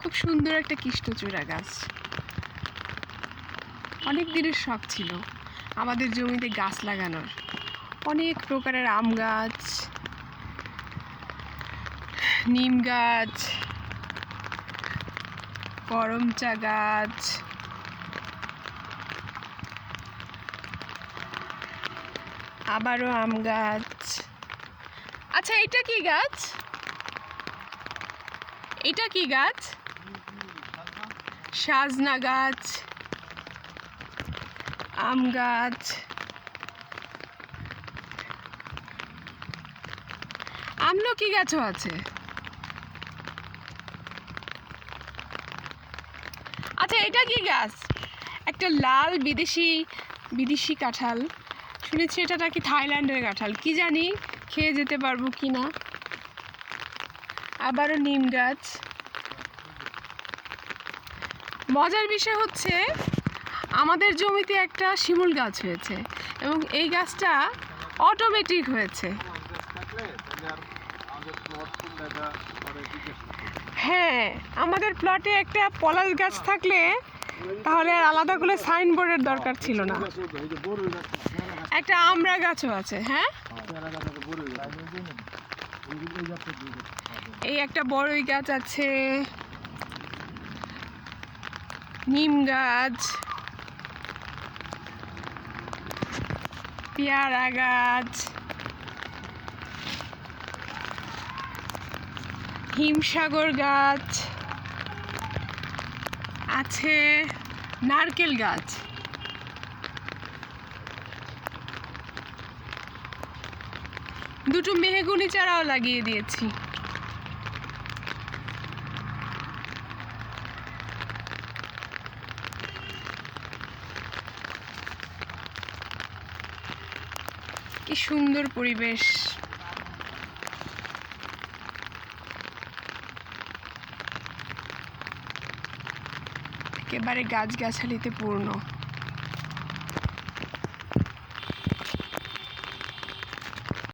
খুব সুন্দর একটা কৃষ্ণচূড়া গাছ। অনেক দিনের শখ ছিল আমাদের জমিতে গাছ লাগানোর। অনেক প্রকারের আম গাছ, নিম গাছ, করমচা গাছ। আবারও আম গাছ। আচ্ছা এটা কি গাছ? এটা কি গাছ? সাজনা গাছ, আম গাছ আমলকি গাছও আছে? আচ্ছা এটা কি গাছ? একটা লাল বিদেশি বিদেশি কাঁঠাল। শুনেছি এটা নাকি থাইল্যান্ডের কাঁঠাল। কি জানি, খেয়ে যেতে পারব কি না আবারও নিম গাছ। মজার বিষয় হচ্ছে, আমাদের জমিতে একটা শিমুল গাছ হয়েছে এবং এই গাছটা অটোমেটিক হয়েছে। হ্যাঁ আমাদের প্লটে একটা পলাশ গাছ থাকলে তাহলে আর আলাদা করে সাইনবোর্ডের দরকার ছিল না। একটা আমড়া গাছও আছে হ্যাঁ? এই একটা বড়ই গাছ আছে। নিম গাছ পেয়ারা গাছ হিমসাগর গাছ আছে নারকেল গাছ। দুটো মেহগুনি চারাও লাগিয়ে দিয়েছি। কি সুন্দর পরিবেশ। একেবারে গাছগাছালিতে পূর্ণ।